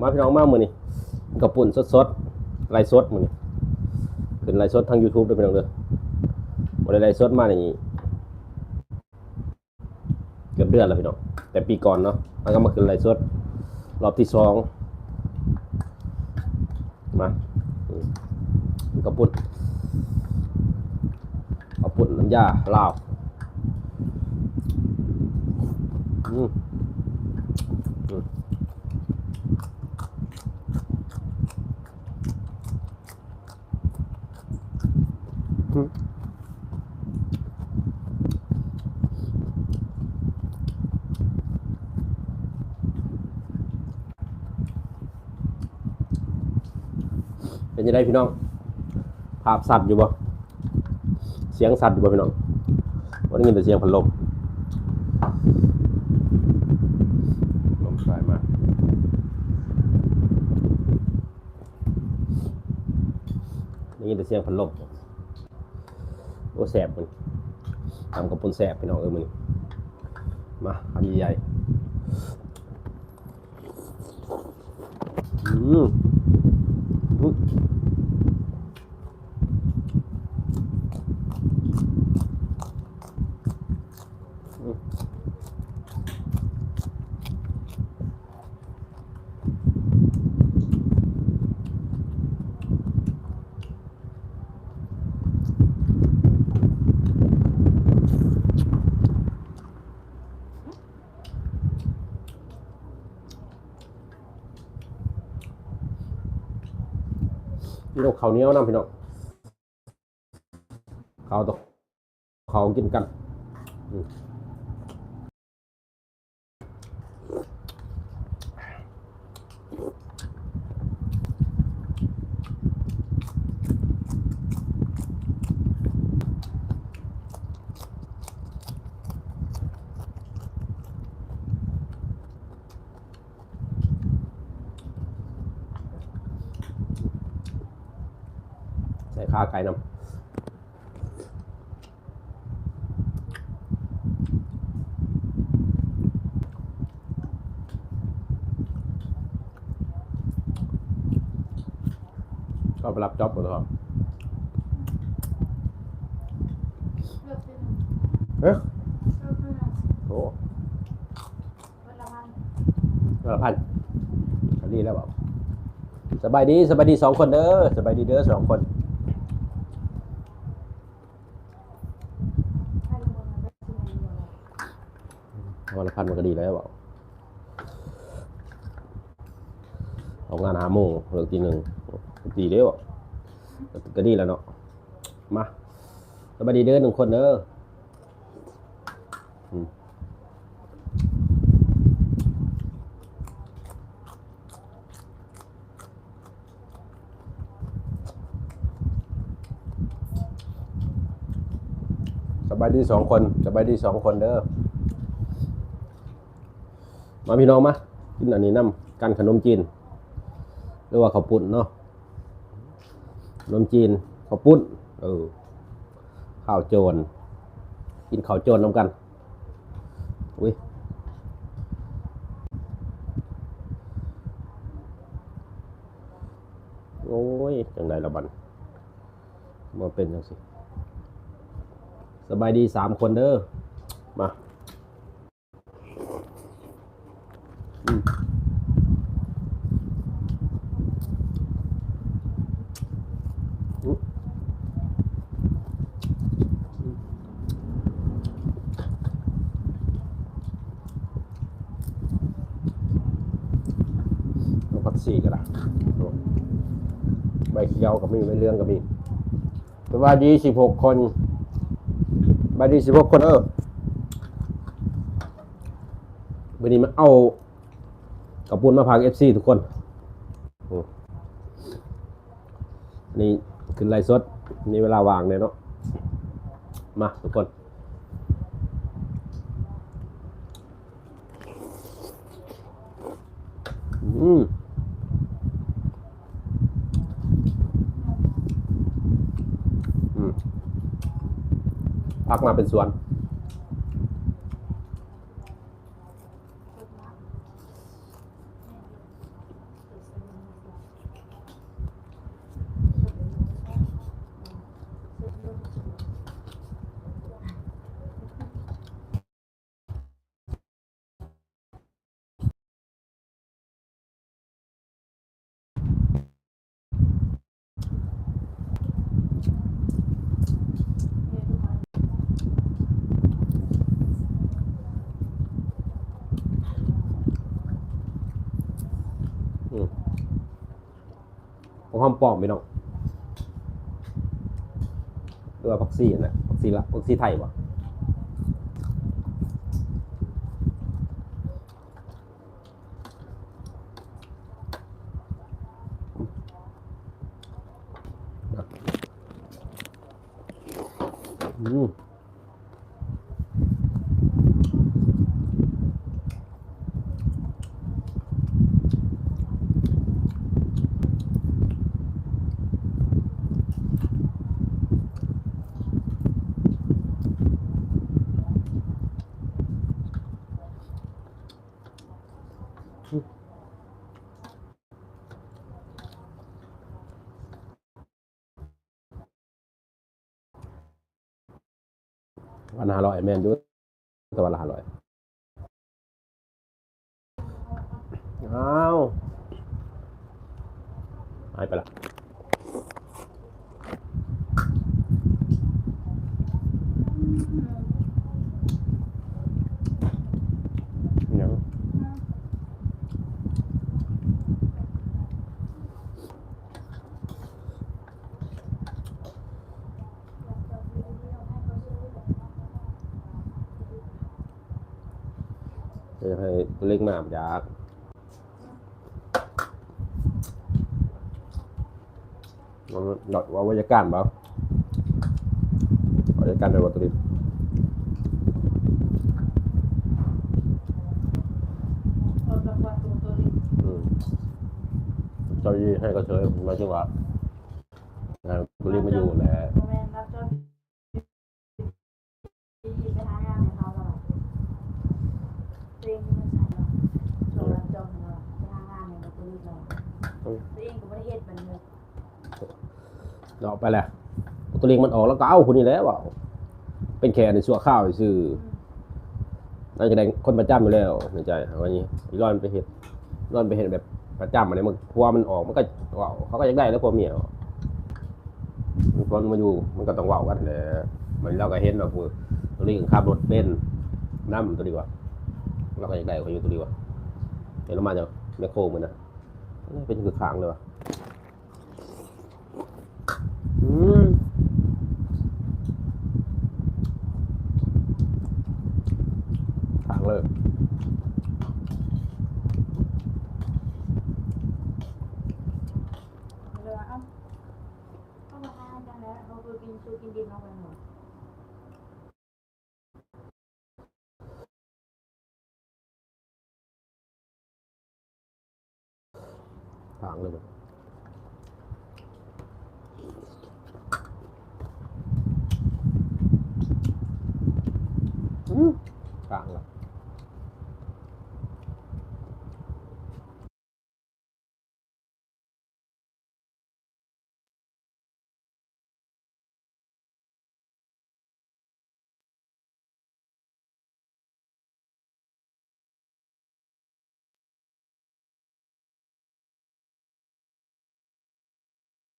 มาพี่น้องมามือนี่กระปุ่นสดๆไลฟ์สดมือนี่ขึ้นไลฟ์สดทาง YouTube ด้วยพี่น้องเด้อบ่ได้ไลฟ์สดมานี่เกือบเดือนแล้วพี่น้องแต่ปีก่อนเนาะมันก็มาขึ้นไลฟ์สด รอบที่สองมากระปุ่นกระปุ่นน้ำยาลาว อืม เป็นยังไงพี่น้อง ภาพสัตว์อยู่บ่ เสียงสัตว์อยู่บ่พี่น้องวันนี้มีแต่เสียงพัดลมลมสายมากนี่มีแต่เสียงพัดลม โอ้แสบมันทำกับปนแสบพี่น้องเออมึงมาคำใหญ่อืมอืม พี่น้องข้าเนี้ยวนำพี่น้องเขาตกเขากินกัน ส่ข้าไก่นำก็ไปรับจ็อบก่อนครับเลือกเป็นเฮ้ยเอกเป็นโอ้ละพันอันนี้แล้วเปล่าสบายดีสบายดีสองคนเด้อสบายดีเด้อสองคน ให้ลงมาได้ที่ไหนดีก วันละพันมันก็ดีแล้วเปล่าเอางานหาโมงเลิกทีหนึ่งดีเด้อก็ดีแล้วเนาะมาสบายดีเด้อหนึ่งคนเด้อสบายดีสองคนสบายดีสองคนเด้อ มาพี่น้องมากินอันนี้น้ำกันขนมจีนหรือว่าข้าวปุ้นเนาะขนมจีนข้าวปุ้นเออข้าวโจรกินข้าวโจรน้ำกันอุ้ยโอ้ยจังไดละบันมาเป็นจังสิสบายดีสามคนเด้อมา เอาพักซี่ก็ได้ใบเขียวกับมีใบเหลืองกับมีสวัสดีสิบหกคนสวัสดีสิบหกคนเออวันนี้มาเอา กระปุนมาพากเอฟซีทุกคนอืมนี่ขึ้นไลฟ์สดมีเวลาว่างเนี่ยเนาะมาทุกคนอืมอืมพักมาเป็นสวน หอมปลอมพี่น้องเรือพักซี่นะพักซี่ละพักซี่ไทยบ่อืม วันหาลอยแมนอยุแต่วันหาลอยอ้าวหายไปละยัง จะให้ตัวเล็กมากอยากมันหนอดว่าวิญการเปล่าวิญการในวัตถุดิบเราจะวัดตัวตัวนี้อืมเจ้ายี่ให้ก็เฉยผมไม่ใช่ว่าอ่าตัวเล็กมาอยู่แหละ เองที่มันใช่เราโชว์รับจนเราไปหางานในตัวนี้เราตัวเองก็ไม่ได้เฮ็ดมันเลยเนาะไปแหละตัวเล็กมันออกแล้วก็เอาคนนี้แล้วว่าเป็นแค่ในสัวข้าวซื่อน่าจะได้คนประจำอยู่แล้วในใจวันนี้อีร้อนไปเห็ดร้อนไปเห็ดแบบประจำอะไรมันพอมันออกมันก็ว่าวเขาก็อยากได้แล้วพอเมียมันพอมันมาอยู่มันก็ต้องว่าวกันแหละมันเราก็เห็นว่าคือตัวนี้ขับรถเป็นน้ำตัวดีกว่า เราก็อยากได้เขาอยู่ตัวดีกว่าเห็นเรามาจากแมคโครมันนะเป็นคือค้างเลยวะอืมทางเลยเลยว่าเอาเข้ามาทานกันแล้วเขาคือกินชูกินดินเอาไปหมด ทางเลยอืมทางแล้ว